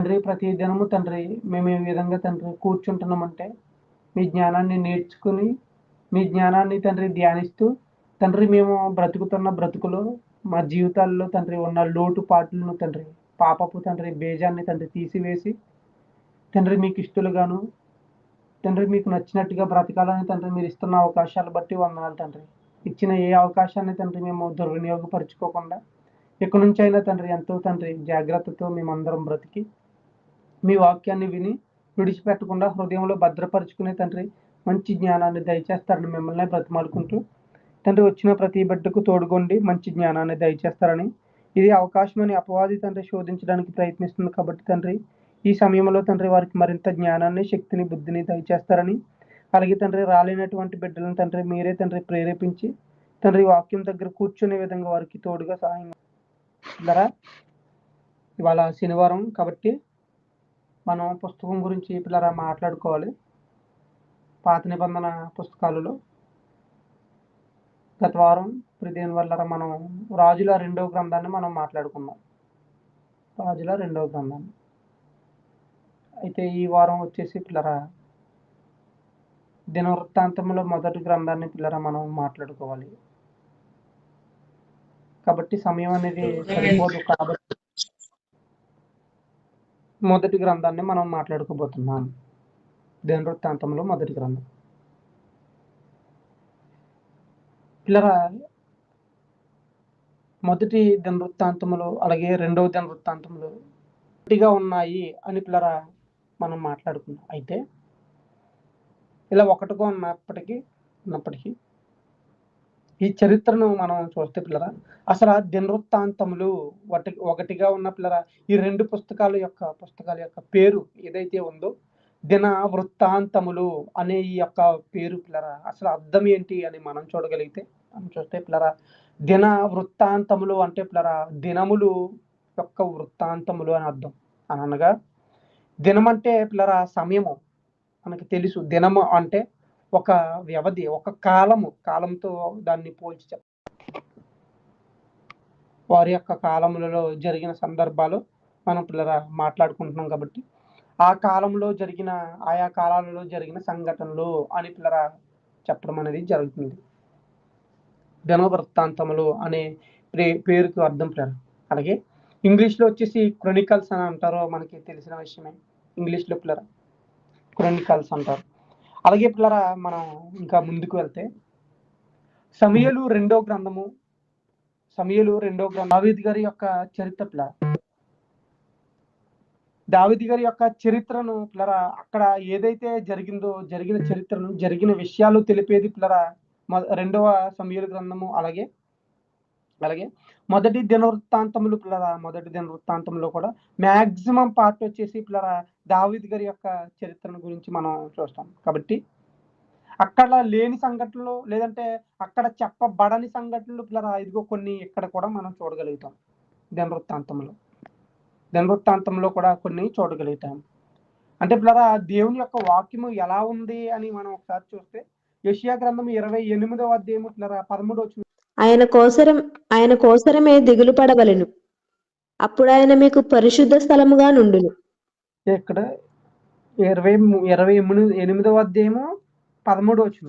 తండ్రి ప్రతి దినము తండ్రి మేము ఈ విధంగా తండ్రి కూర్చుంటున్నామంటే మీ జ్ఞానాన్ని నేర్చుకుని మీ జ్ఞానాన్ని తండ్రి ధ్యానిస్తూ తండ్రి మేము బ్రతుకుతున్న బ్రతుకులో మా జీవితాల్లో తండ్రి ఉన్న లోటుపాట్లను తండ్రి పాపపు తండ్రి బేజాన్ని తండ్రి తీసివేసి తండ్రి మీకు ఇష్టలుగాను తండ్రి మీకు నచ్చినట్టుగా బ్రతకాలని తండ్రి మీరు ఇస్తున్న అవకాశాలు బట్టి వందనాలు తండ్రి. ఇచ్చిన ఏ అవకాశాన్ని తండ్రి మేము దుర్వినియోగపరచుకోకుండా ఇక్కడి నుంచి అయినా తండ్రి ఎంతో తండ్రి జాగ్రత్తతో మేమందరం బ్రతికి మీ వాక్యాన్ని విని విడిచిపెట్టకుండా హృదయంలో భద్రపరుచుకునే తండ్రి మంచి జ్ఞానాన్ని దయచేస్తారని మిమ్మల్ని బ్రతిమాలుకుంటూ తండ్రి వచ్చిన ప్రతి బిడ్డకు తోడుగొండి మంచి జ్ఞానాన్ని దయచేస్తారని. ఇది అవకాశమని అపవాది తండ్రి శోధించడానికి ప్రయత్నిస్తుంది కాబట్టి తండ్రి ఈ సమయంలో తండ్రి వారికి మరింత జ్ఞానాన్ని శక్తిని బుద్ధిని దయచేస్తారని. అలాగే తండ్రి రాలేనటువంటి బిడ్డలను తండ్రి మీరే తండ్రి ప్రేరేపించి తండ్రి వాక్యం దగ్గర కూర్చునే విధంగా వారికి తోడుగా సహాయం ధర ఇవాళ శనివారం కాబట్టి మనం పుస్తకం గురించి పిల్లరా మాట్లాడుకోవాలి. పాత నిబంధన పుస్తకాలలో గత వారం ప్రతిదిన వల్ల మనం రాజుల రెండవ గ్రంథాన్ని మనం మాట్లాడుకున్నాం. రాజుల రెండవ గ్రంథాన్ని అయితే ఈ వారం వచ్చేసి పిల్లరా దినవృత్తాంతంలో మొదటి గ్రంథాన్ని పిల్లరా మనం మాట్లాడుకోవాలి. కాబట్టి సమయం అనేది సరిపోదు కాబట్టి మొదటి గ్రంథాన్ని మనం మాట్లాడుకోబోతున్నాం. దినవృత్తాంతంలో మొదటి గ్రంథం? పిల్లరా మొదటి దినవృత్తాంతములో అలాగే రెండవ దినవృత్తాంతంలో ఒకటిగా ఉన్నాయి అని పిల్లరా మనం మాట్లాడుకున్నాం. అయితే ఇలా ఒకటిగా ఉన్నప్పటికీ ఉన్నప్పటికీ ఈ చరిత్రను మనం చూస్తే పిల్లరా అసలు ఆ దినవృత్తాంతములు ఒకటి ఒకటిగా ఉన్న పిల్లరా ఈ రెండు పుస్తకాల యొక్క పుస్తకాల యొక్క పేరు ఏదైతే ఉందో దిన వృత్తాంతములు అనే ఈ యొక్క పేరు పిల్లరా అసలు అర్థం ఏంటి అని మనం చూడగలిగితే మనం చూస్తే పిల్లరా దిన వృత్తాంతములు అంటే పిల్లరా దినములు యొక్క వృత్తాంతములు అని అర్థం. అని అనగా దినం అంటే పిల్లరా సమయము. మనకి తెలుసు దినము అంటే ఒక వ్యవధి ఒక కాలము కాలంతో దాన్ని పోల్చి చెప్ప వారి యొక్క కాలములలో జరిగిన సందర్భాలు మనం పిల్లరా మాట్లాడుకుంటున్నాం కాబట్టి ఆ కాలంలో జరిగిన ఆయా కాలాలలో జరిగిన సంఘటనలు అని పిల్లరా చెప్పడం అనేది జరుగుతుంది. దిన వృత్తాంతములు అనే పే- పేరుకు అర్థం పిల్లరా. అలాగే ఇంగ్లీష్లో వచ్చేసి క్రొనికల్స్ అని అంటారో మనకి తెలిసిన విషయమే. ఇంగ్లీష్లో పిల్లరా. క్రొనికల్స్ అంటారు. అలాగే పిల్లరా మనం ఇంకా ముందుకు వెళ్తే సమయలు రెండో గ్రంథము సమయలు రెండో గ్రంథం దావేది గారి యొక్క చరిత్ర పిల్ల దావిది గారి యొక్క చరిత్రను పిల్లరా అక్కడ ఏదైతే జరిగిందో జరిగిన చరిత్రను జరిగిన విషయాలు తెలిపేది పిల్లరా రెండవ సమయలు గ్రంథము అలాగే అలాగే మొదటి దినవృత్తాంతములు పిల్లరా మొదటి దినవృత్తాంతంలో కూడా మాక్సిమం పార్ట్ వచ్చేసి పిల్లరా దావిద్ గారి యొక్క చరిత్రను గురించి మనం చూస్తాం. కాబట్టి అక్కడ లేని సంఘటనలు లేదంటే అక్కడ చెప్పబడని సంఘటనలు పిల్లరా ఇదిగో కొన్ని ఇక్కడ కూడా మనం చూడగలుగుతాం. దినవృత్తాంతంలో దినవృత్తాంతంలో కూడా కొన్ని చూడగలుగుతాం. అంటే పిల్లరా దేవుని యొక్క వాక్యము ఎలా ఉంది అని మనం ఒకసారి చూస్తే యషియా గ్రంథం ఇరవై ఎనిమిదవ అధ్యాయము పిల్లరా పదమూడు వచ్చిన ఆయన కోసరం ఆయన కోసరమే దిగులు పడవలను. అప్పుడు ఆయన మీకు పరిశుద్ధ స్థలముగా నుండును. ఇక్కడ ఇరవై ఇరవై ఎనిమిది ఎనిమిదవ అధ్యాయము పదమూడు వచ్చిన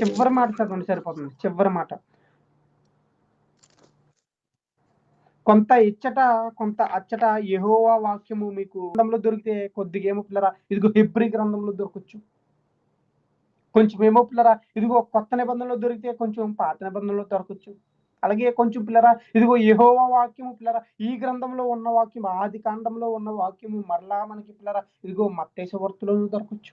చివరి మాట చదవండి సరిపోతుంది. చివరి మాట. కొంత ఇచ్చట కొంత అచ్చట యహోవా వాక్యము మీకు గ్రంథంలో దొరికితే కొద్దిగా ఏమో పిల్లరా? ఇదిగో హెబ్రి గ్రంథంలో దొరకచ్చు. కొంచెం ఏమో పిల్లరా ఇదిగో కొత్త నిబంధనలో దొరికితే కొంచెం పాత నిబంధనలో దొరకచ్చు. అలాగే కొంచెం పిల్లరా ఇదిగో యహోవా వాక్యము పిల్లరా ఈ గ్రంథంలో ఉన్న వాక్యం ఆది కాండంలో ఉన్న వాక్యము మరలా మనకి పిల్లరా ఇదిగో మత్తేశవర్తులను దొరకచ్చు.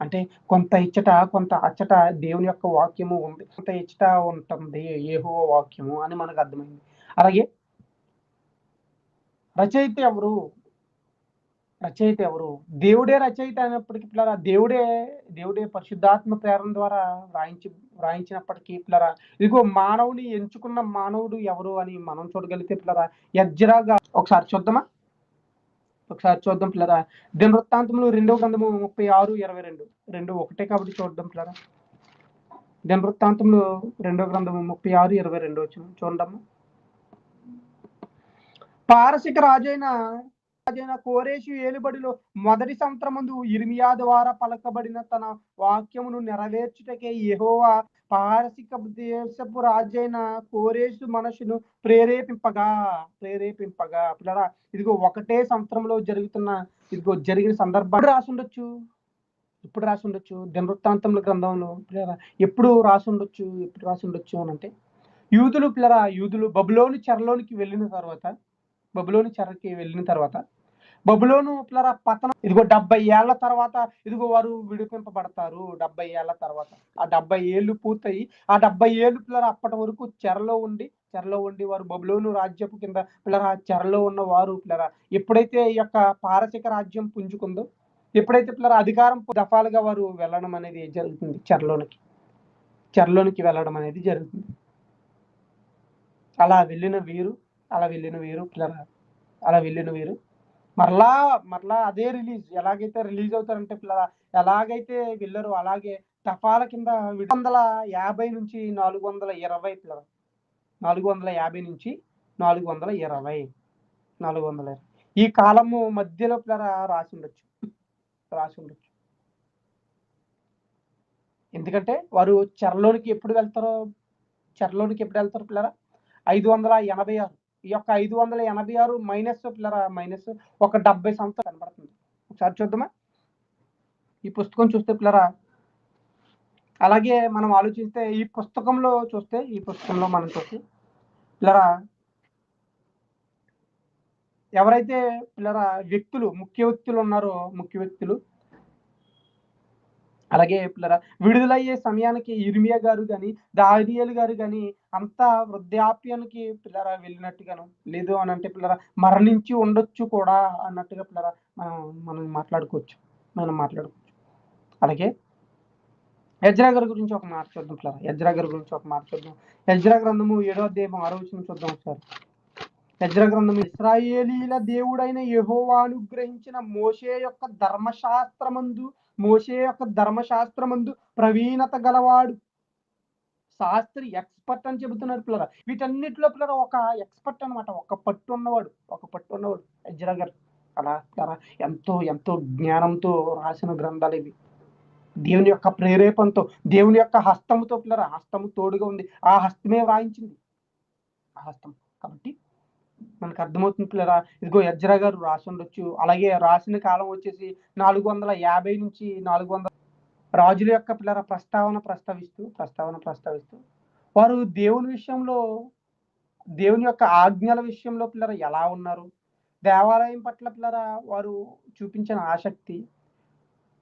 అంటే కొంత ఇచ్చట కొంత అచ్చట దేవుని యొక్క వాక్యము ఉంది. కొంత ఇచ్చట ఉంటుంది ఏహో వాక్యము అని మనకు అర్థమైంది. అలాగే రచయిత ఎవరు? రచయిత ఎవరు? దేవుడే రచయిత అయినప్పటికీ పిల్లరా దేవుడే దేవుడే పరిశుద్ధాత్మ ప్రేరణ ద్వారా వ్రాయించి వ్రాయించినప్పటికీ పిల్లరా ఇదిగో మానవుని ఎంచుకున్న మానవుడు ఎవరు అని మనం చూడగలిగితే పిల్లరా యజ్రాగా ఒకసారి చూద్దామా? ఒకసారి చూద్దాం పిల్లరా దినవృత్తాంతములు రెండవ గ్రంథము ముప్పై ఆరు ఇరవై రెండు. రెండు ఒకటే కాబట్టి చూద్దాం పిల్లరా. దినవృత్తాంతములు రెండవ గ్రంథము ముప్పై ఆరు ఇరవై రెండు వచ్చిన చూడమ్మా పారసిక రాజైన రాజైన కోరేషు ఏలుబడిలో మొదటి సంవత్సరం ముందు ఇర్మియా ద్వారా పలకబడిన తన వాక్యమును నెరవేర్చుటకే యహోవా పారసిక దేశపు రాజైన కోరేషు మనసును ప్రేరేపింపగా ప్రేరేపింపగా. పిల్లరా ఇదిగో ఒకటే సంవత్సరంలో జరుగుతున్న ఇదిగో జరిగిన సందర్భం. రాసి ఉండొచ్చు ఎప్పుడు రాసి ఉండొచ్చు దినవృత్తాంతముల గ్రంథంలో. పిల్లరా ఎప్పుడు రాసి ఉండొచ్చు ఎప్పుడు రాసి ఉండొచ్చు అని అంటే యూదులు పిల్లరా యూదులు బబులోని చెరలోనికి వెళ్ళిన తర్వాత బబులోని చెరకి వెళ్ళిన తర్వాత బబులోను పిల్లరా పతనం ఇదిగో డెబ్బై ఏళ్ళ తర్వాత ఇదిగో వారు విడిపింపబడతారు డెబ్బై ఏళ్ళ తర్వాత. ఆ డెబ్బై ఏళ్ళు పూర్తయి ఆ డెబ్బై ఏళ్ళు పిల్లర అప్పటి వరకు చెరలో ఉండి చెరలో ఉండి వారు బబులోను రాజ్యపు కింద పిల్లరా చెరలో ఉన్న వారు పిల్లరా ఎప్పుడైతే ఈ యొక్క పారసిక రాజ్యం పుంజుకుందో ఎప్పుడైతే పిల్లరా అధికారం దఫాలుగా వారు వెళ్ళడం అనేది జరుగుతుంది చెరలోనికి. చెరలోనికి వెళ్ళడం అనేది జరుగుతుంది. అలా వెళ్ళిన వీరు అలా వెళ్ళిన వీరు పిల్లరా అలా వెళ్ళిన వీరు మరలా మరలా అదే రిలీజ్. ఎలాగైతే రిలీజ్ అవుతారంటే పిల్లల ఎలాగైతే వెళ్ళరు అలాగే తపాల కింద విడి- వందల యాభై నుంచి నాలుగు వందల ఇరవై పిల్లల. నాలుగు వందల యాభై నుంచి నాలుగు వందల ఇరవై. నాలుగు వందల ఈ కాలము మధ్యలో పిల్లల రాసి ఉండొచ్చు. రాసి ఉండొచ్చు. ఎందుకంటే వారు చెరలోనికి ఎప్పుడు వెళ్తారో చెరలోనికి ఎప్పుడు వెళ్తారు పిల్లరా ఐదు వందల ఎనభై ఆరు. ఈ యొక్క ఐదు వందల ఎనభై ఆరు మైనస్ పిల్లరా మైనస్ ఒక డెబ్బై సంవత్సరాలు కనబడుతుంది. ఒకసారి చూద్దామా? ఈ పుస్తకం చూస్తే పిల్లరా అలాగే మనం ఆలోచిస్తే ఈ పుస్తకంలో చూస్తే ఈ పుస్తకంలో మనం చూస్తే పిల్లరా ఎవరైతే పిల్లరా వ్యక్తులు ముఖ్య వ్యక్తులు ఉన్నారో ముఖ్య వ్యక్తులు అలాగే పిల్లరా విడుదలయ్యే సమయానికి ఇర్మియా గారు కానీ దానియేలు గారు కానీ అంతా వృద్ధాప్యానికి పిల్లరా వెళ్ళినట్టుగాను లేదు అని అంటే పిల్లరా మరణించి ఉండొచ్చు కూడా అన్నట్టుగా పిల్లరా మనం మనం మాట్లాడుకోవచ్చు. మనం మాట్లాడుకోవచ్చు. అలాగే యజ్రా గారి గురించి ఒక మాట చూద్దాం పిల్లరా యజ్రా గారి గురించి ఒక మాట చూద్దాం. యజ్రా గ్రంథము ఏడో అధ్యాయం ఆరో చూద్దాం ఒకసారి. యజ్రా గ్రంథము ఇస్రాయేలీల దేవుడైన యహోవా అనుగ్రహించిన మోషే యొక్క ధర్మశాస్త్రమందు మోషే యొక్క ధర్మశాస్త్రమందు ప్రవీణత గలవాడు. శాస్త్రి ఎక్స్పర్ట్ అని చెబుతున్నారు పిల్లరా. వీటన్నిటిలో పిల్లల ఒక ఎక్స్పర్ట్ అన్నమాట. ఒక పట్టు ఉన్నవాడు. ఒక పట్టు ఉన్నవాడు. అజ్రా గారు. అలా ఎంతో ఎంతో జ్ఞానంతో రాసిన గ్రంథాలు ఇవి. దేవుని యొక్క ప్రేరేపణతో దేవుని యొక్క హస్తముతో పిల్లర. హస్తము తోడుగా ఉంది. ఆ హస్తమే వ్రాయించింది. ఆ హస్తం. కాబట్టి మనకు అర్థమవుతుంది పిల్లరా. ఇదిగో యజ్రా గారు రాసి ఉండొచ్చు అలాగే రాసిన కాలం వచ్చేసి నాలుగు వందల యాభై నుంచి నాలుగు వందల రాజుల యొక్క పిల్లర ప్రస్తావన ప్రస్తావిస్తూ ప్రస్తావన ప్రస్తావిస్తూ. వారు దేవుని విషయంలో దేవుని యొక్క ఆజ్ఞల విషయంలో పిల్లర ఎలా ఉన్నారు? దేవాలయం పట్ల పిల్లర వారు చూపించిన ఆసక్తి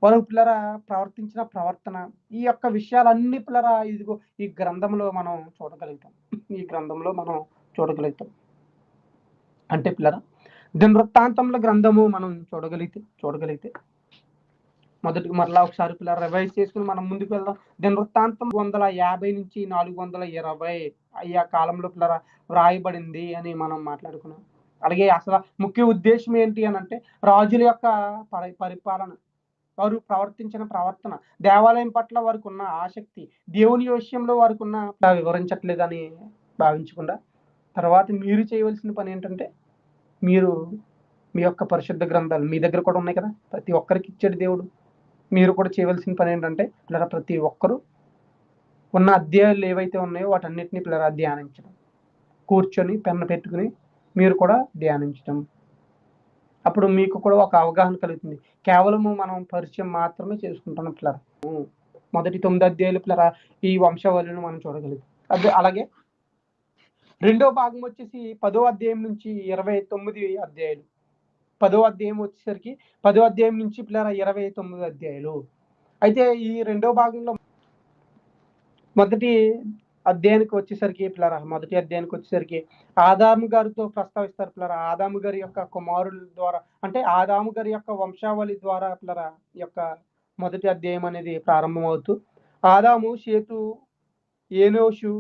వారు పిల్లర ప్రవర్తించిన ప్రవర్తన ఈ యొక్క విషయాలన్నీ పిల్లర ఇదిగో ఈ గ్రంథంలో మనం చూడగలుగుతాం. ఈ గ్రంథంలో మనం చూడగలుగుతాం. అంటే పిల్లరా దినవృత్తాంతముల గ్రంథము మనం చూడగలిగితే చూడగలిగితే మొదటి మరలా ఒకసారి పిల్లలు రివైజ్ చేసుకుని మనం ముందుకు వెళ్దాం. దినవృత్తాంతం వందల యాభై నుంచి నాలుగు వందల ఇరవై ఆ కాలంలో పిల్లల వ్రాయబడింది అని మనం మాట్లాడుకున్నాం. అలాగే అసలు ముఖ్య ఉద్దేశం ఏంటి అని అంటే రాజుల యొక్క పరి పరిపాలన వారు ప్రవర్తించిన ప్రవర్తన దేవాలయం పట్ల వారికి ఉన్న ఆసక్తి దేవుని విషయంలో వారికి ఉన్న వివరించట్లేదని భావించకుండా తర్వాత మీరు చేయవలసిన పని ఏంటంటే మీరు మీ యొక్క పరిశుద్ధ గ్రంథాలు మీ దగ్గర కూడా ఉన్నాయి కదా? ప్రతి ఒక్కరికి ఇచ్చాడు దేవుడు. మీరు కూడా చేయవలసిన పని ఏంటంటే పిల్లల ప్రతి ఒక్కరూ ఉన్న అధ్యాయాలు ఏవైతే ఉన్నాయో వాటన్నిటిని పిల్లల ధ్యానించడం. కూర్చొని పెన్ను పెట్టుకుని మీరు కూడా ధ్యానించడం. అప్పుడు మీకు కూడా ఒక అవగాహన కలుగుతుంది. కేవలము మనం పరిచయం మాత్రమే చేసుకుంటున్నాం పిల్లరా. మొదటి తొమ్మిది అధ్యాయులు పిల్లరా ఈ వంశావళిని మనం చూడగలుగుతాం అదే అలాగే రెండో భాగం వచ్చేసి పదో అధ్యాయం నుంచి ఇరవై తొమ్మిది అధ్యాయులు. పదో అధ్యాయం వచ్చేసరికి పదో అధ్యాయం నుంచి పిల్లల ఇరవై తొమ్మిది అధ్యాయులు. అయితే ఈ రెండో భాగంలో మొదటి అధ్యాయానికి వచ్చేసరికి పిల్లర మొదటి అధ్యాయానికి వచ్చేసరికి ఆదాము గారితో ప్రస్తావిస్తారు పిల్లర. ఆదాము గారి యొక్క కుమారుల ద్వారా అంటే ఆదాము గారి యొక్క వంశావళి ద్వారా పిల్లర యొక్క మొదటి అధ్యాయం అనేది ప్రారంభమవుతూ ఆదాము సేతు ఏనోషు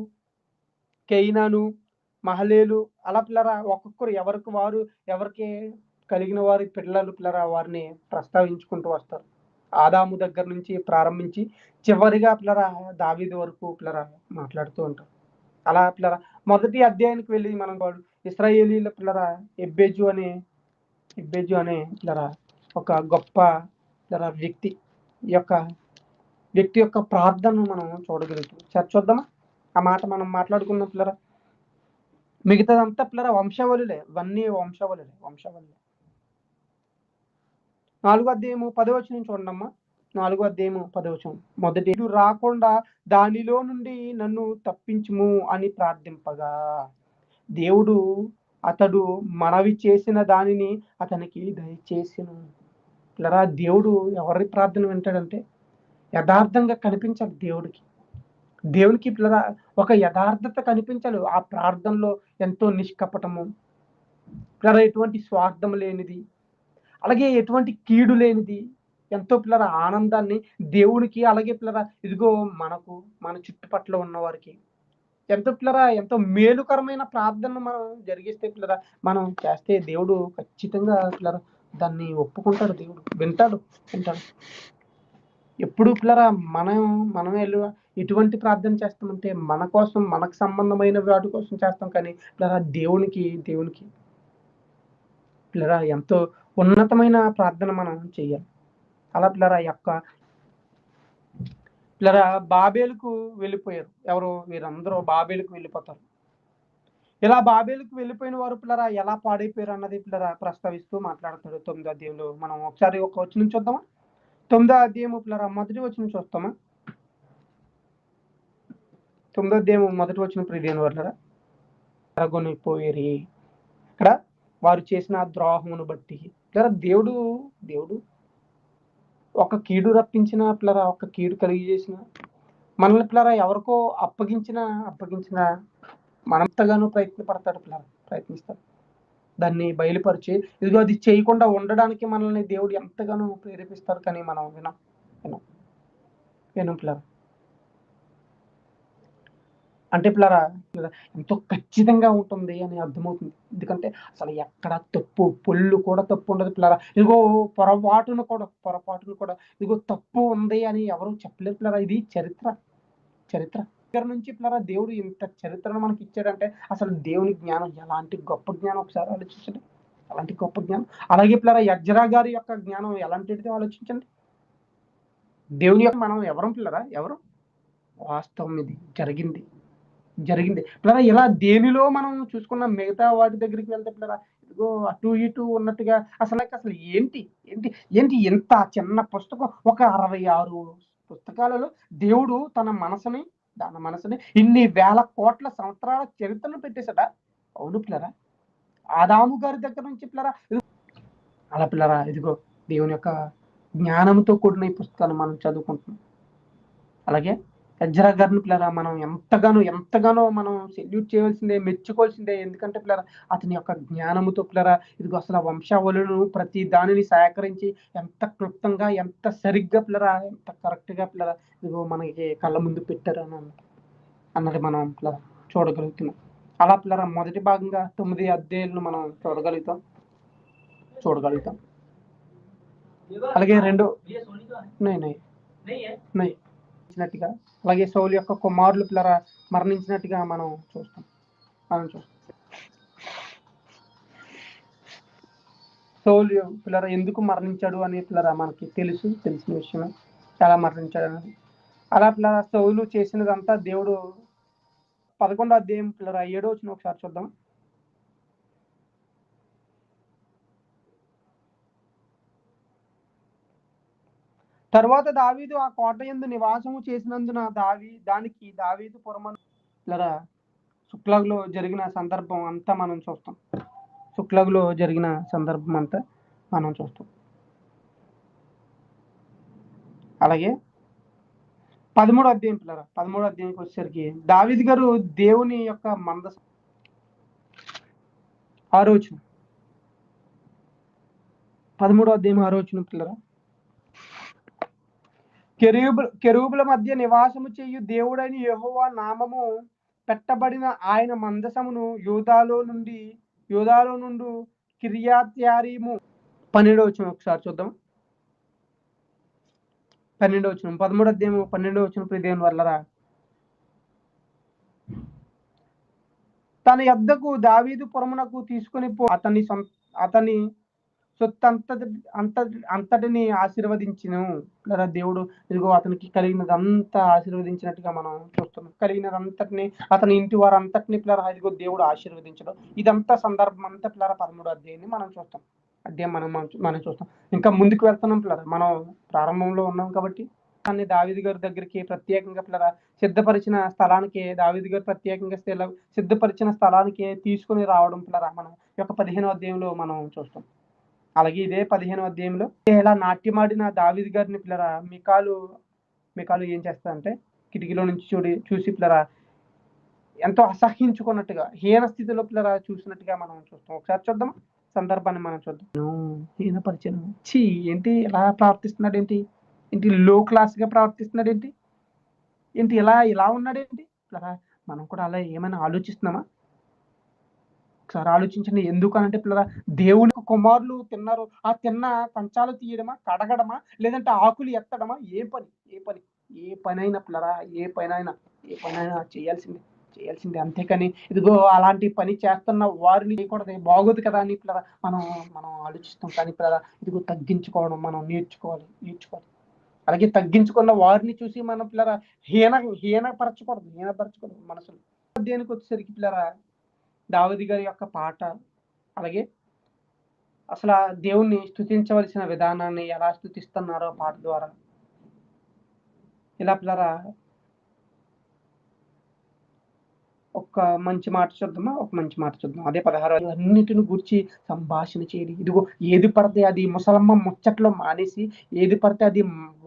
కెయినాను మహలేలు అలా పిల్లరా ఒక్కొక్కరు ఎవరికి వారు ఎవరికి కలిగిన వారి పిల్లలు పిల్లరా వారిని ప్రస్తావించుకుంటూ వస్తారు. ఆదాము దగ్గర నుంచి ప్రారంభించి చివరిగా పిల్లరా దావీదు వరకు పిల్లరా మాట్లాడుతూ ఉంటారు. అలా పిల్లరా మొదటి అధ్యాయానికి వెళ్ళి మనం వాడు ఇస్రాయేలీల పిల్లరా ఎబ్బేజు అనే ఎబ్బేజు అనే పిల్లరా ఒక గొప్ప పిల్లరా వ్యక్తి ఈ యొక్క వ్యక్తి యొక్క ప్రార్థనను మనం చూడగలుగుతాం. సరే చూద్దామా? ఆ మాట మనం మాట్లాడుకున్న పిల్లరా. మిగతాదంతా పిల్లర వంశావళులే. ఇవన్నీ వంశావళులే వంశావళులే. నాలుగో అధ్యాయము పదవచనం చూడమ్మా నాలుగో అధ్యాయము పదవచనం మొదటి రాకుండా దానిలో నుండి నన్ను తప్పించుము అని ప్రార్థింపగా. దేవుడు అతడు మనవి చేసిన దానిని అతనికి దయచేసిన. పిల్లరా దేవుడు ఎవరి ప్రార్థన వింటాడంటే యథార్థంగా కనిపించాలి దేవుడికి. దేవునికి పిల్లరా ఒక యథార్థత కనిపించాలి ఆ ప్రార్థనలో ఎంతో నిష్కపటము పిల్లరా ఎటువంటి స్వార్థం లేనిది అలాగే ఎటువంటి కీడు లేనిది ఎంతో పిల్లర ఆనందాన్ని దేవునికి అలాగే పిల్లర ఇదిగో మనకు మన చుట్టుపక్కల ఉన్న వారికి ఎంతో పిల్లరా ఎంతో మేలుకరమైన ప్రార్థనను మనం జరిగిస్తే పిల్లరా మనం చేస్తే దేవుడు ఖచ్చితంగా పిల్లరా దాన్ని ఒప్పుకుంటాడు దేవుడు. వింటాడు వింటాడు. ఎప్పుడు పిల్లరా మనం మనం ఎటువంటి ప్రార్థన చేస్తామంటే మన కోసం మనకు సంబంధమైన వాటి కోసం చేస్తాం కానీ పిల్లరా దేవునికి దేవునికి పిల్లరా ఎంతో ఉన్నతమైన ప్రార్థన మనం చేయాలి. అలా పిల్లరా యొక్క పిల్లరా బాబేలకు వెళ్ళిపోయారు. ఎవరు వీరందరూ బాబేలకు వెళ్ళిపోతారు. ఇలా బాబేలకు వెళ్ళిపోయిన వారు పిల్లరా ఎలా పాడైపోయారు అన్నది పిల్లరా ప్రస్తావిస్తూ మాట్లాడతాడు తొమ్మిదో అధ్యాయంలో. మనం ఒకసారి ఒక వచ్చిన చూద్దామా? తొమ్మిదో అధ్యాయము పిల్లరా మొదటి వచ్చిన చూస్తామా? తొమ్మిదో అధ్యాయము మొదటి వచ్చిన ప్రియదేని వర్లరా? పోయేరి. ఇక్కడ వారు చేసిన ద్రోహమును బట్టి. పిల్లరా దేవుడు దేవుడు ఒక కీడు రప్పించిన పిల్లరా ఒక కీడు కలిగి చేసిన. మనల్ని పిల్లరా ఎవరికో అప్పగించిన అప్పగించిన మనంతగానో ప్రయత్నపడతాడు పిల్లరా ప్రయత్నిస్తాడు. దాన్ని బయలుపరిచి ఇదిగో అది చేయకుండా ఉండడానికి మనల్ని దేవుడు ఎంతగానో ప్రేరేపిస్తారు కానీ మనం వినం వినం. వినం పిల్లరా. అంటే పిల్లరా ఎంతో ఖచ్చితంగా ఉంటుంది అని అర్థమవుతుంది. ఎందుకంటే అసలు ఎక్కడ తప్పు పొల్లు కూడా తప్పు ఉండదు పిల్లరా. ఇదిగో పొరపాటును కూడా పొరపాటును కూడా ఇదిగో తప్పు ఉంది అని ఎవరు చెప్పలేరు పిల్లరా. ఇది చరిత్ర చరిత్ర. దగ్గర నుంచి పిల్లరా దేవుడు ఇంత చరిత్రను మనకి ఇచ్చాడంటే అసలు దేవుని జ్ఞానం ఎలాంటి గొప్ప జ్ఞానం ఒకసారి ఆలోచించండి. అలాంటి గొప్ప జ్ఞానం? అలాగే పిల్లరా యజ్రా గారి యొక్క జ్ఞానం ఎలాంటిది ఆలోచించండి. దేవుని యొక్క మనం ఎవరం పిల్లరా? ఎవరు? వాస్తవం ఇది జరిగింది. జరిగింది. పిల్లరా ఇలా దేనిలో మనం చూసుకున్న మిగతా వాటి దగ్గరికి వెళ్తే పిల్లరా ఇదిగో అటు ఇటు ఉన్నట్టుగా అసలు అసలు ఏంటి? ఏంటి? ఏంటి ఎంత చిన్న పుస్తకం? ఒక అరవై ఆరు పుస్తకాలలో దేవుడు తన మనసుని తన మనసుని ఇన్ని వేల కోట్ల సంవత్సరాల చరిత్రను పెట్టేశాడా? అవును పిల్లరా. ఆదాము గారి దగ్గర నుంచి పిల్లరా అలా పిల్లరా ఇదిగో దేవుని యొక్క జ్ఞానంతో కూడిన ఈ పుస్తకాన్ని మనం చదువుకుంటున్నాం. అలాగే యజ్రా గారిని పిల్లరా మనం ఎంతగానో ఎంతగానో మనం సెల్యూట్ చేయవలసిందే మెచ్చుకోవాల్సిందే. ఎందుకంటే పిల్లరా అతని యొక్క జ్ఞానముతో పిల్లరా ఇదిగో అసలు వంశావళులను ప్రతి దానిని సేకరించి ఎంత క్లుప్తంగా ఎంత సరిగ్గా పిల్లరా ఎంత కరెక్ట్గా పిల్లరా ఇదిగో మనకి కళ్ళ ముందు పెట్టారు అని అన్న- అన్నది మనం పిల్లరా చూడగలుగుతున్నాం. అలా పిల్లరా మొదటి భాగంగా తొమ్మిది అధ్యాయులను మనం చూడగలుగుతాం. చూడగలుగుతాం. అలాగే రెండు నై నై. నై మరణించినట్టుగా అలాగే సౌలు యొక్క కుమారులు పిల్లరా మరణించినట్టుగా మనం చూస్తాం. మనం చూస్తాం. సౌలు పిల్లర ఎందుకు మరణించాడు అని పిల్లరా మనకి తెలుసు తెలిసిన విషయమే. చాలా మరణించాడు అనేది. అలా పిల్లర సౌలు చేసినదంతా దేవుడు పదకొండో అధ్యాయం పిల్లరా ఏడో వచ్చిన ఒకసారి చూద్దాం. తర్వాత దావీదు ఆ కోట ఎందు నివాసము చేసినందున దావి దానికి దావీదు పురమను పిల్లరా శుక్లగులో జరిగిన సందర్భం అంతా మనం చూస్తాం. శుక్లగులో జరిగిన సందర్భం అంతా మనం చూస్తాం. అలాగే పదమూడు అధ్యాయం పిల్లరా పదమూడు అధ్యాయంకి వచ్చేసరికి దావీద్ గారు దేవుని యొక్క మంద ఆరోచన పదమూడో అధ్యాయం ఆరోచన పిల్లరా కెరూబు కెరూబుల మధ్య నివాసము చేయు దేవుడైన యహోవా నామము పెట్టబడిన ఆయన మందసమును యూదాలో నుండి యూదాలో నుండి కిర్యాత్యారీము. పన్నెండో వచ్చిన ఒకసారి చూద్దాం. పన్నెండో వచ్చిన పదమూడు అధ్యాయము పన్నెండో వచ్చిన ప్రియదేవుని వల్లరా తన యొద్దకు దావీదు పురమునకు తీసుకొని పో అతని సొం- అతని సొత్తు అంతటి అంత అంతటిని ఆశీర్వదించను. లేదా దేవుడు? ఇదిగో అతనికి కలిగినదంతా ఆశీర్వదించినట్టుగా మనం చూస్తున్నాం. కలిగినదంతటిని అతని ఇంటి వారు అంతటిని పిల్లరా ఇదిగో దేవుడు ఆశీర్వదించడం. ఇదంతా సందర్భం అంతా పిల్లరా పదమూడు అధ్యాయాన్ని మనం చూస్తాం. అధ్యాయం మనం మనం- చూస్తాం. ఇంకా ముందుకు వెళ్తున్నాం పిల్లరా. మనం ప్రారంభంలో ఉన్నాం కాబట్టి కానీ దావిది గారి దగ్గరికి ప్రత్యేకంగా పిల్లరా సిద్ధపరిచిన స్థలానికి దావిది గారు ప్రత్యేకంగా సిద్ధపరిచిన స్థలానికి తీసుకుని రావడం పిల్లరా మనం యొక్క పదిహేనో అధ్యాయంలో మనం చూస్తాం. అలాగే ఇదే పదిహేను అధ్యాయంలో ఇలా నాట్యమాడిన దావిది గారిని పిల్లరా మికాలు మికాలు ఏం చేస్తారంటే కిటికీలో నుంచి చూడి చూసి పిల్లరా ఎంతో అసహించుకున్నట్టుగా హీన స్థితిలో పిల్లరా చూసినట్టుగా మనం చూస్తాం. ఒకసారి చూద్దాం సందర్భాన్ని మనం చూద్దాం. హీనపరిచను. ఛీ ఏంటి ఇలా ప్రవర్తిస్తున్నాడు ఏంటి ఏంటి లో క్లాస్గా ప్రవర్తిస్తున్నాడు ఏంటి ఏంటి ఇలా ఇలా ఉన్నాడేంటి? పిల్లరా మనం కూడా అలా ఏమైనా ఆలోచిస్తున్నామా? ఒకసారి ఆలోచించండి. ఎందుకు అనంటే పిల్లరా దేవుని కుమారులు తిన్నారు. ఆ తిన్న కంచాలు తీయడమా కడగడమా లేదంటే ఆకులు ఎత్తడమా? ఏ పని ఏ పని ఏ పని అయినా పిల్లరా ఏ పని అయినా ఏ పని అయినా చేయాల్సిందే చేయాల్సిందే. అంతేకాని ఇదిగో అలాంటి పని చేస్తున్న వారిని చేయకూడదు. బాగోదు కదా అని పిల్లరా మనం మనం ఆలోచిస్తాం. కానీ పిల్లరా ఇదిగో తగ్గించుకోవడం మనం నేర్చుకోవాలి నేర్చుకోవాలి. అలాగే తగ్గించుకున్న వారిని చూసి మనం పిల్లరా హీన హీనపరచకూడదు హీనపరచకూడదు మనసులు దేనికి వచ్చేసరికి పిల్లరా దావది గారి యొక్క పాట. అలాగే అసలు ఆ దేవుణ్ణి స్థుతించవలసిన విధానాన్ని ఎలా స్థుతిస్తున్నారో పాట ద్వారా. ఇలా పిల్లరా? ఒక మంచి మాట చూద్దామా? ఒక మంచి మాట చూద్దాం. అదే పదహారు అన్నిటిని గురించి సంభాషణ చేయడి. ఇదిగో ఏది పడితే అది ముసలమ్మ ముచ్చట్లో మానేసి ఏది పడితే అది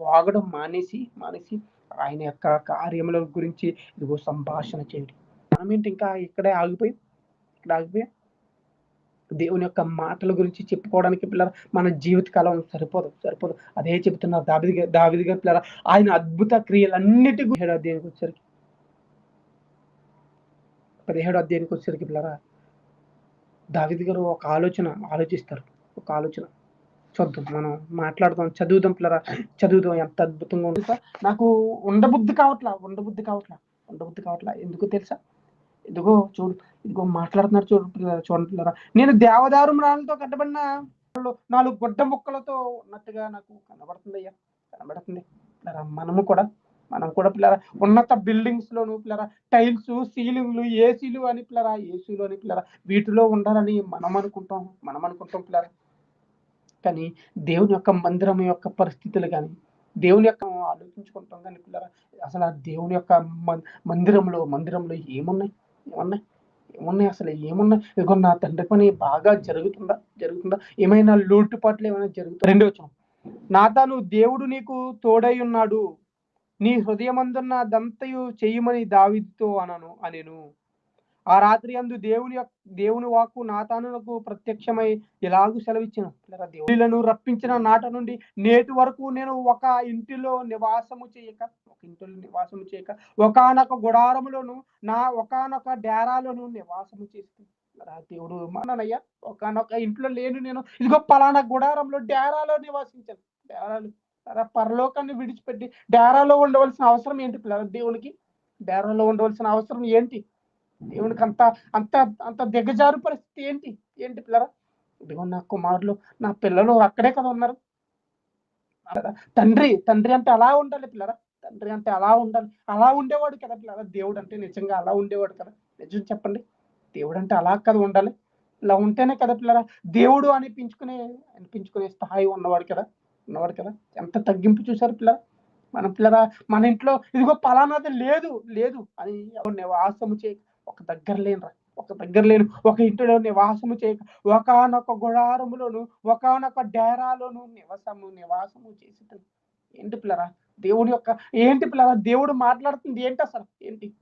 వాగడం మానేసి మానేసి ఆయన యొక్క కార్యముల గురించి ఇదిగో సంభాషణ చేయండి. మనం ఏంటి ఇంకా ఇక్కడే ఆగిపోయి ఇక్కడ దేవుని యొక్క మాటల గురించి చెప్పుకోవడానికి పిల్లల మన జీవితకాలం సరిపోదు సరిపోదు. అదే చెప్తున్నారు దావిది గారు దావిది గారు పిల్లల ఆయన అద్భుత క్రియలన్నిటి గురించి అధ్యాయానికి వచ్చరికి పదిహేడు అధ్యాయానికి వచ్చేసరికి పిల్లరా దావిది గారు ఒక ఆలోచన ఆలోచిస్తారు. ఒక ఆలోచన. చూద్దాం మనం మాట్లాడదాం చదువుదాం పిల్లరా. చదువుదాం ఎంత అద్భుతంగా ఉంది సార్ నాకు ఉండబుద్ధి కావట్లా ఉండబుద్ధి కావట్లా ఉండబుద్ధి కావట్లా. ఎందుకు తెలుసా? ఇదిగో చూడు ఇదిగో మాట్లాడుతున్నారు చూడు చూడట్లేరా నేను దేవదారు మృణాలతో కట్టబడిన నాలుగు గొడ్డ ముక్కలతో ఉన్నట్టుగా నాకు కనబడుతుంది అయ్యా కనబడుతుంది. మనము కూడా మనం కూడా పిల్లరా ఉన్నత బిల్డింగ్స్ లోను పిల్లరా టైల్స్ సీలింగ్లు ఏసీలు అని పిల్లరా ఏసీలు అని పిల్లరా వీటిలో ఉండాలని మనం అనుకుంటాం మనం అనుకుంటాం పిల్లరా. కానీ దేవుని యొక్క మందిరం యొక్క పరిస్థితులు కానీ దేవుని యొక్క ఆలోచించుకుంటాం కానీ పిల్లరా అసలు ఆ దేవుని యొక్క మందిరంలో మందిరంలో ఏమున్నాయి? ఏమున్నాయి? ఏమున్నాయి అసలు? ఏమున్నాయి? ఇదిగో నా తండ్రి పని బాగా జరుగుతుందా? జరుగుతుందా? ఏమైనా లోటుపాట్లు ఏమైనా జరుగుతుందా రెండో వచ్చిన నాతాను దేవుడు నీకు తోడై ఉన్నాడు. నీ హృదయమందున్న దంతయు చేయమని దావితో అనను అనేను. ఆ రాత్రి అందు దేవుని యొక్క దేవుని వాక్కు నాతానులకు ప్రత్యక్షమై ఇలాగూ సెలవిచ్చిన దేవులను రప్పించిన నాట నుండి నేటి వరకు నేను ఒక ఇంటిలో నివాసము చేయక ఒక ఇంటిలో నివాసము చేయక ఒకానొక గుడారములోను నా ఒకానొక డేరాలోను నివాసము చేస్తుంది దేవుడు మననయ్యా ఒకనొక ఇంట్లో లేను నేను. ఇదిగో పలానా గుడారంలో డేరాలో నివాసించాను. డేరాలు అలా పరలోకాన్ని విడిచిపెట్టి డేరాలో ఉండవలసిన అవసరం ఏంటి పిల్లల దేవునికి? డేరాలో ఉండవలసిన అవసరం ఏంటి? దేవునికి అంత అంత అంత దిగజారు పరిస్థితి ఏంటి? ఏంటి పిల్లరా? ఇదిగో నా కుమారులు నా పిల్లలు అక్కడే కదా ఉన్నారు. తండ్రి తండ్రి అంటే అలా ఉండాలి పిల్లరా? తండ్రి అంటే అలా ఉండాలి. అలా ఉండేవాడు కదా పిల్లరా? దేవుడు అంటే నిజంగా అలా ఉండేవాడు కదా? నిజం చెప్పండి. దేవుడు అంటే అలా కదా ఉండాలి? ఇలా ఉంటేనే కదా పిల్లరా? దేవుడు అనిపించుకునే అనిపించుకునే స్థాయి ఉన్నవాడు కదా? ఉన్నవాడు కదా? ఎంత తగ్గింపు చూశారు పిల్లరా? మన పిల్లరా మన ఇంట్లో ఇదిగో పలానాది లేదు లేదు అని ఎవరు నివాసము చేయ ఒక దగ్గర లేనురా ఒక దగ్గర లేను. ఒక ఇంటిలో నివాసము చేయక ఒకనొక గుడారములోను ఒకనొక డేరాలోను నివసము నివాసము చేసి ఏంటి పిల్లరా? దేవుడి యొక్క ఏంటి పిల్లరా? దేవుడు మాట్లాడుతుంది. ఏంటి అసలు? ఏంటి?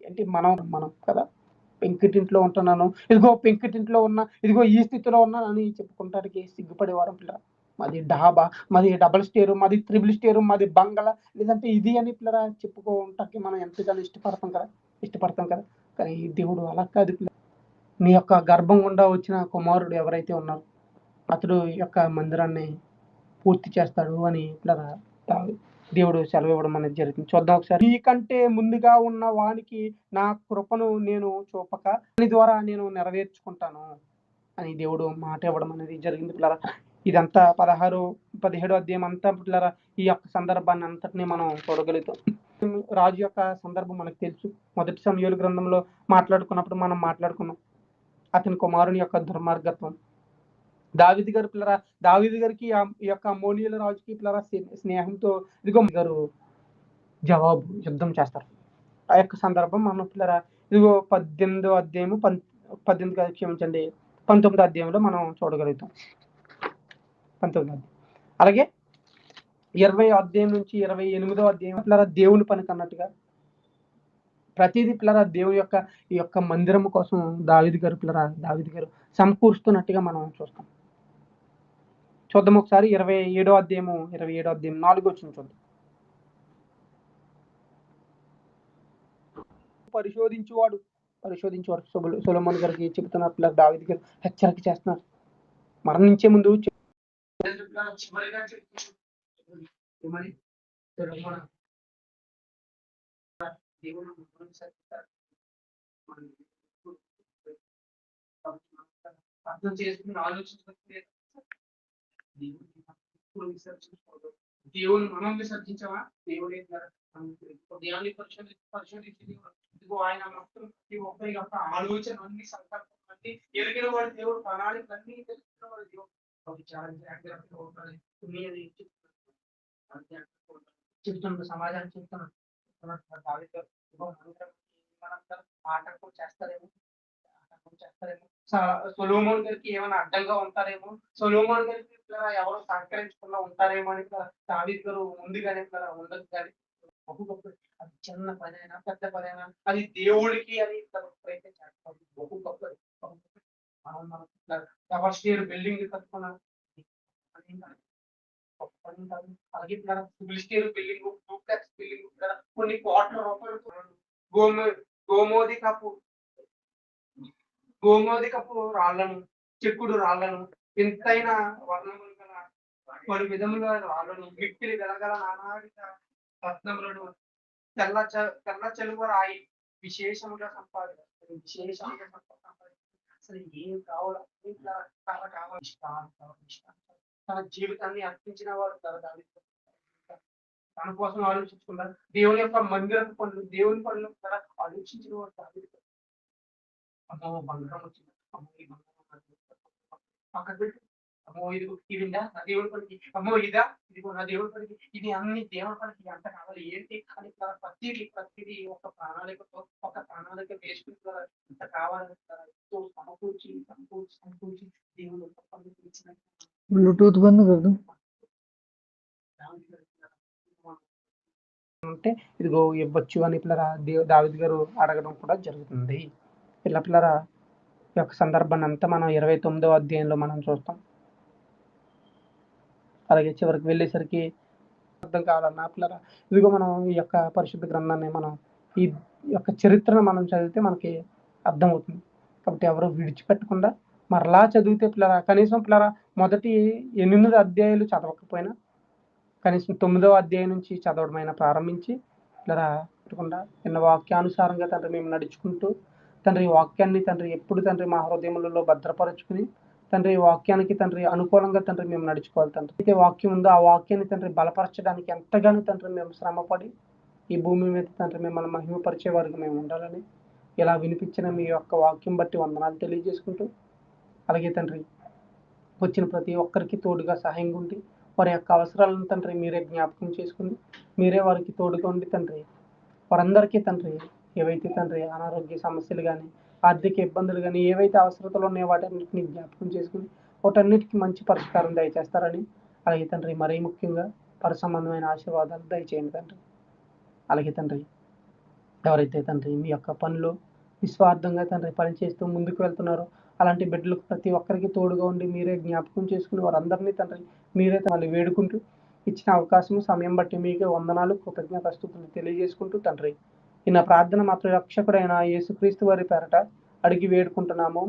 ఏంటి మనం మనం కదా? పెంకిటింట్లో ఉంటున్నాను. ఇదిగో పెంకిటింట్లో ఉన్నా ఇదిగో ఈ స్థితిలో ఉన్నానని చెప్పుకుంటానికి సిగ్గుపడేవారం పిల్లరా? మాది డాబా మాది డబల్ స్టేర్ మాది త్రిబుల్ స్టేర్ మాది బంగళ. లేదంటే ఇది అని పిల్లరా చెప్పుకోవటానికి మనం ఎంతగానో ఇష్టపడతాం కదా? ఇష్టపడతాం కదా. కానీ ఈ దేవుడు అలా కాదు నీ యొక్క గర్భం గుండా వచ్చిన కుమారుడు ఎవరైతే ఉన్నారో అతడు యొక్క మందిరాన్ని పూర్తి చేస్తాడు అని ఇట్లా దేవుడు సెలవు ఇవ్వడం అనేది జరిగింది చూద్దాం ఒకసారి. నీకంటే ముందుగా ఉన్న వానికి నా కృపను నేను చూపక దాని ద్వారా నేను నెరవేర్చుకుంటాను అని దేవుడు మాట ఇవ్వడం అనేది జరిగింది పిల్లరా ఇదంతా పదహారు పదిహేడు అధ్యాయం అంతా పిల్లరా ఈ యొక్క సందర్భాన్ని అంతటిని మనం చూడగలుగుతాం. రాజు యొక్క సందర్భం మనకు తెలుసు. మొదటి సమయాల గ్రంథంలో మాట్లాడుకున్నప్పుడు మనం మాట్లాడుకున్నాం. అతని కుమారుని యొక్క దుర్మార్గత్వం. దావిది గారు పిల్లరా దావిది గారికి ఈ యొక్క అమోనియల రాజుకి పిల్లరా స్నేహంతో ఇదిగో గారు జవాబు యుద్ధం చేస్తారు. ఆ యొక్క సందర్భం మనం పిల్లరా ఇదిగో పద్దెనిమిదో అధ్యాయము పన్ పద్దెనిమిది క్షమించండి పంతొమ్మిదో అధ్యాయంలో మనం చూడగలుగుతాం. పంతొమ్మిది అలాగే ఇరవై అధ్యాయం నుంచి ఇరవై ఎనిమిదో అధ్యాయం పిల్లరా దేవుని పనికి అన్నట్టుగా ప్రతిదీ పిల్లరా దేవుని యొక్క ఈ యొక్క మందిరం కోసం దావిది గారు పిల్లరా దావిది గారు సమకూరుస్తున్నట్టుగా మనం చూస్తాం. చూద్దాం ఒకసారి ఇరవై ఏడో అధ్యాయము ఇరవై ఏడో అధ్యాయం నాలుగు వచ్చిన చూద్దాం. పరిశోధించేవాడు పరిశోధించేవాడు సొబలు సొలమన్ గారికి చెబుతున్నారు పిల్లలు దావిది గారు హెచ్చరిక చేస్తున్నారు. మరణించే ముందు చివరిగా దేవుడు. మనం అర్థం చేసుకుని విసర్జించకూడదు. దేవుని మనం విసర్జించవా దేవుడు? దేవుని పరిశోధి పరిశోధించి ఇదిగో ఆయన మొత్తం ఈ ఒక్క యొక్క ఆలోచన అన్ని సంకల్పం అన్ని ఎరిగిన వాడు దేవుడు ప్రణాళికలన్నీ తెలుసుకున్న వాడు దేవుడు చెప్తున్నాడు జాగ్రత్తగా చెప్తున్నాను. సమాజానికి ఆటంకం చేస్తారేమో. ఆటంకం చేస్తారేమో. సొలోమోన్ గారికి ఏమైనా అడ్డంగా ఉంటారేమో? సొలోమోన్ గారికి ఇట్లా ఎవరు సహకరించకుండా ఉంటారేమో అని ఇట్లా గారు ముందుగానే ఇట్లా ఉండదు కానీ బహు గొప్ప అది చిన్న పనైనా పెద్ద పనైనా అది దేవుడికి అని ప్రయత్నం చేస్తారు. బహు గొప్పది. మనం మనం బిల్డింగ్ కట్టుకున్నాం అలాగే civil stair building duplex building కొన్ని కోట్ల రూపాయలు గోమో గోమోది కప్పు గోమోదికపు రాళ్ళను చెక్కుడు రాళ్ళను ఎంతైన వర్ణములు గల పలు విధముల రాళ్ళను మిక్కిలి వెలగల నానావిధ రత్నములను తెల్ల చ- తెల్ల చెలువ రాయి విశేషముగా సంపాదించారు విశేషముగా సంపాదించారు. అసలు ఏం కావాలి ఇట్లా తన కావాలి ఇష్టాలు కావాలి, ఇష్టాలు తన జీవితాన్ని అర్పించిన వాడు తన దావీదు. తన కోసం ఆలోచించుకున్నారు దేవుని యొక్క మందిరపు పనులు దేవుని పనులు కదా ఆలోచించిన వాడు దావీదు. అమ్మో బంగారం వచ్చింది అమ్మ ఈ బంగారం పక్కన పెట్టి అమ్మో ఇది ఇవిందా నా దేవుడి పడికి అమ్మో ఇదా? ఇదిగో నా దేవుడి పడికి ఇది అన్ని దేవుడి పడికి ఎంత కావాలి ఏంటి? అని ప్రతిదీ ప్రతిది ఒక ప్రణాళికతో ఒక ప్రణాళిక వేసుకుంటారా ఇంత కావాలంటారా ఎంతో సమకూర్చి సమకూర్చి సమకూర్చి దేవుడు ఒక పనులు బ్లూటూత్ బంద్ కాదు? అంటే ఇదిగో ఇవ్వచ్చు అని పిల్లరా దేవ్ దావిద్ గారు అడగడం కూడా జరుగుతుంది. పిల్ల పిల్లరా యొక్క సందర్భాన్ని అంతా మనం ఇరవై తొమ్మిదవ అధ్యాయంలో మనం చూస్తాం. అలాగే చివరికి వెళ్ళేసరికి అర్థం కావాలన్నా పిల్లరా. ఇదిగో మనం ఈ యొక్క పరిశుద్ధ గ్రంథాన్ని మనం ఈ యొక్క చరిత్రను మనం చదివితే మనకి అర్థమవుతుంది. కాబట్టి ఎవరు విడిచిపెట్టకుండా మరలా చదివితే పిల్లరా కనీసం పిల్లరా మొదటి ఎనిమిది అధ్యాయాలు చదవకపోయినా కనీసం తొమ్మిదవ అధ్యాయం నుంచి చదవడమైనా ప్రారంభించి పిల్లరా పెట్టకుండా నిన్న వాక్యానుసారంగా తండ్రి మేము నడుచుకుంటూ తండ్రి ఈ వాక్యాన్ని తండ్రి ఎప్పుడు తండ్రి మా హృదయములలో భద్రపరచుకుని తండ్రి ఈ వాక్యానికి తండ్రి అనుకూలంగా తండ్రి మేము నడుచుకోవాలి తండ్రి. అయితే వాక్యం ఉందో ఆ వాక్యాన్ని తండ్రి బలపరచడానికి ఎంతగానో తండ్రి మేము శ్రమపడి ఈ భూమి మీద తండ్రి మిమ్మల్ని మహిమపరిచే వారికి మేము ఉండాలని ఇలా వినిపించిన మీ యొక్క వాక్యం బట్టి వందనాలు తెలియజేసుకుంటూ అలాగే తండ్రి వచ్చిన ప్రతి ఒక్కరికి తోడుగా సహాయంగా ఉండి వారి యొక్క అవసరాలను తండ్రి మీరే జ్ఞాపకం చేసుకుని మీరే వారికి తోడుగా ఉండి తండ్రి వారందరికీ తండ్రి ఏవైతే తండ్రి అనారోగ్య సమస్యలు కానీ ఆర్థిక ఇబ్బందులు కానీ ఏవైతే అవసరతలు ఉన్నాయో వాటన్నిటిని జ్ఞాపకం చేసుకుని వాటన్నిటికీ మంచి పరిష్కారం దయచేస్తారని అలాగే తండ్రి మరీ ముఖ్యంగా పరసంబంధమైన ఆశీర్వాదాలు దయచేయండి తండ్రి. అలాగే తండ్రి ఎవరైతే తండ్రి మీ యొక్క పనులు నిస్వార్థంగా తండ్రి పనిచేస్తూ ముందుకు వెళ్తున్నారో అలాంటి బిడ్డలకు ప్రతి ఒక్కరికి తోడుగా ఉండి మీరే జ్ఞాపకం చేసుకుని వారందరినీ తండ్రి మీరే మళ్ళీ వేడుకుంటూ ఇచ్చిన అవకాశం సమయం బట్టి మీకే వందనాలు కృతజ్ఞత స్థుతులు తెలియజేసుకుంటూ తండ్రి ఈ నా ప్రార్థన మాత్రం రక్షకుడైన యేసుక్రీస్తు వారి పేరట అడిగి వేడుకుంటున్నాము.